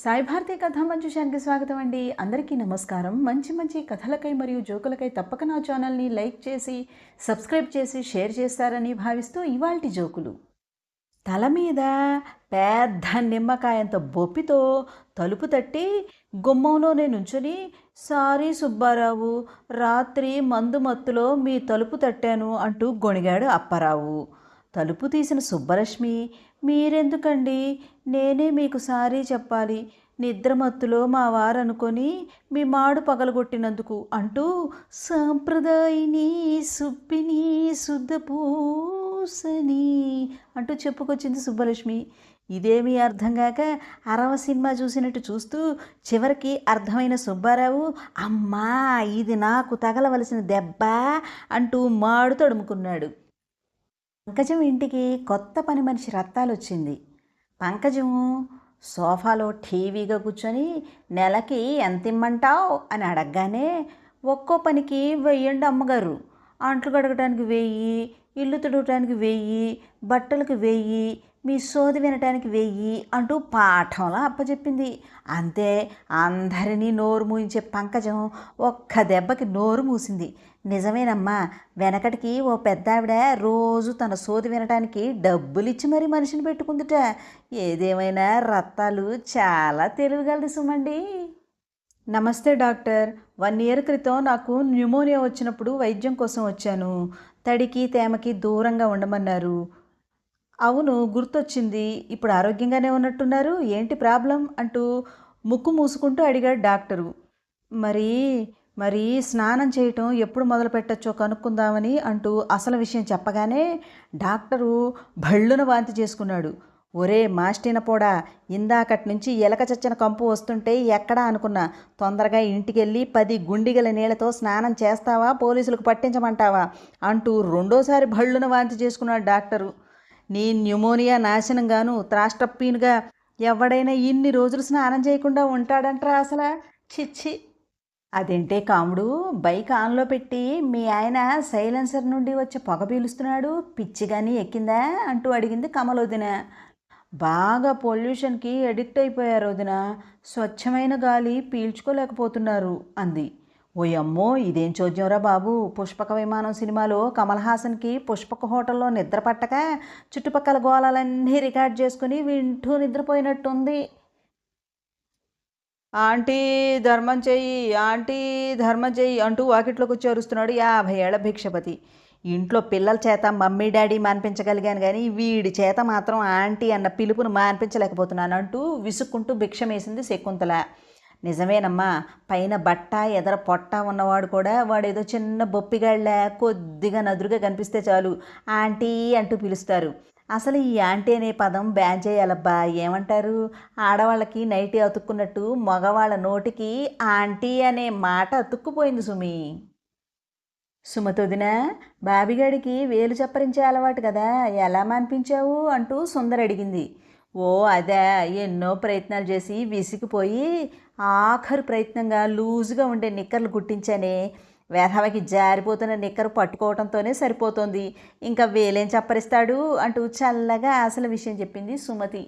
సాయి భారతి కథా మంచుషానికి స్వాగతం అండి. అందరికీ నమస్కారం. మంచి మంచి కథలకై మరియు జోకులకై తప్పక నా ఛానల్ని లైక్ చేసి సబ్స్క్రైబ్ చేసి షేర్ చేస్తారని భావిస్తూ ఇవాల్టి జోకులు. తల మీద పెద్ద నిమ్మకాయంత బొప్పితో తలుపు తట్టి గుమ్మంలోనే నుంచుని సారీ సుబ్బారావు రాత్రి మందు మత్తులో మీ తలుపు తట్టాను అంటూ గొణిగాడు అప్పారావు. తలుపు తీసిన సుబ్బలక్ష్మి మీరెందుకండి? నేనే మీకు సారీ చెప్పాలి. నిద్రమత్తులో మా వారనుకొని మీ మాడు పగలగొట్టినందుకు అంటూ సాంప్రదాయిని సుప్పిని శుద్ధ పూసని అంటూ చెప్పుకొచ్చింది సుబ్బలక్ష్మి. ఇదేమీ అర్థం కాక అరవ సినిమా చూసినట్టు చూస్తూ చివరికి అర్థమైన సుబ్బారావు అమ్మా ఇది నాకు తగలవలసిన దెబ్బ అంటూ మాడు తడుముకున్నాడు. పంకజం ఇంటికి కొత్త పని మనిషి రత్తాలు వచ్చింది పంకజం సోఫాలో టీవీగా కూర్చొని నెలకి ఎంత ఇమ్మంటావు అని అడగగానే ఒక్కో పనికి వెయ్యండి అమ్మగారు. అంట్లు కడగడానికి వెయ్యి ఇల్లు తుడవటానికి వెయ్యి బట్టలకు వెయ్యి మీ సోది వినటానికి వెయ్యి అంటూ పాఠంలో అప్పచెప్పింది అంతే అందరినీ నోరు మూయించే పంకజం ఒక్క దెబ్బకి నోరు మూసింది. నిజమేనమ్మా వెనకటికి ఓ పెద్దావిడ రోజు తన సోది వినటానికి డబ్బులిచ్చి మరీ మనిషిని పెట్టుకుందిట. ఏదేమైనా రత్తాలు చాలా తెలివిగలది సుమండి. నమస్తే డాక్టర్ వన్ ఇయర్ క్రితం నాకు న్యూమోనియా వచ్చినప్పుడు వైద్యం కోసం వచ్చాను. తడికి తేమకి దూరంగా ఉండమన్నారు. అవును గుర్తొచ్చింది. ఇప్పుడు ఆరోగ్యంగానే ఉన్నట్టున్నారు. ఏంటి ప్రాబ్లం? అంటూ ముక్కు మూసుకుంటూ అడిగాడు డాక్టరు. మరి మరి స్నానం చేయటం ఎప్పుడు మొదలు పెట్టచ్చో కనుక్కుందామని అంటూ అసలు విషయం చెప్పగానే డాక్టరు భళ్ళున వాంతి చేసుకున్నాడు. ఒరే మాస్టిన పోడా ఇందాకటి నుంచి ఎలక చచ్చిన కంపు వస్తుంటే ఎక్కడా అనుకున్నా. తొందరగా ఇంటికెళ్ళి పది గుండిగల నీళ్ళతో స్నానం చేస్తావా? పోలీసులకు పట్టించమంటావా? అంటూ రెండోసారి భళ్ళున వాంతి చేసుకున్నాడు డాక్టరు. నీ న్యూమోనియా నాశనంగాను త్రాష్టప్పీనుగా ఎవడైనా ఇన్ని రోజులు స్నానం చేయకుండా ఉంటాడంటరా అసలు? చిచ్చి. అదేంటే కాముడు బైక్ ఆన్లో పెట్టి మీ ఆయన సైలెన్సర్ నుండి వచ్చే పొగ పీలుస్తున్నాడు పిచ్చి కానీ ఎక్కిందా అంటూ అడిగింది కమలొదిన బాగా పొల్యూషన్కి అడిక్ట్ అయిపోయారు వదిన. స్వచ్ఛమైన గాలి పీల్చుకోలేకపోతున్నారు అంది. ఓయమ్మో ఇదేం చోద్యంరా బాబు? పుష్పక విమానం సినిమాలో కమల్ హాసన్కి పుష్పక హోటల్లో నిద్ర పట్టక చుట్టుపక్కల గోళాలన్నీ రికార్డ్ చేసుకుని వింటూ నిద్రపోయినట్టుంది. ఆంటీ ధర్మం చెయ్యి ఆంటీ ధర్మం చెయ్యి అంటూ వాకిట్లోకి వచ్చి అరుస్తున్నాడు యాభై ఏళ్ళ భిక్షపతి. ఇంట్లో పిల్లల చేత మమ్మీ డాడీ మాన్పించగలిగాను కానీ వీడి చేత మాత్రం ఆంటీ అన్న పిలుపును మాన్పించలేకపోతున్నాను అంటూ విసుక్కుంటూ భిక్షమేసింది శకుంతల. నిజమేనమ్మా. పైన బట్ట ఎదర పొట్ట ఉన్నవాడు కూడా వాడేదో చిన్న బొప్పిగాళ్ళ కొద్దిగా నదురుగా కనిపిస్తే చాలు. ఆంటీ అంటూ పిలుస్తారు. అసలు ఈ ఆంటీ అనే పదం బ్యాన్ చేయాలబ్బా. ఏమంటారు? ఆడవాళ్ళకి నైటీ అతుక్కున్నట్టు మగవాళ్ళ నోటికి ఆంటీ అనే మాట అతుక్కుపోయింది సుమి. సుమతొదిన బాబిగాడికి వేలు చప్పరించే అలవాటు కదా. ఎలా మాన్పించావు? అంటూ సుందర్ అడిగింది. ఓ అదే. ఎన్నో ప్రయత్నాలు చేసి విసిగిపోయి ఆఖరు ప్రయత్నంగా లూజుగా ఉండే నిక్కర్లు కుట్టించానే వేధవకి జారిపోతున్న నిక్కరు పట్టుకోవడంతోనే సరిపోతుంది. ఇంకా వేలేం చప్పరిస్తాడు అంటూ చల్లగా అసలు విషయం చెప్పింది సుమతి.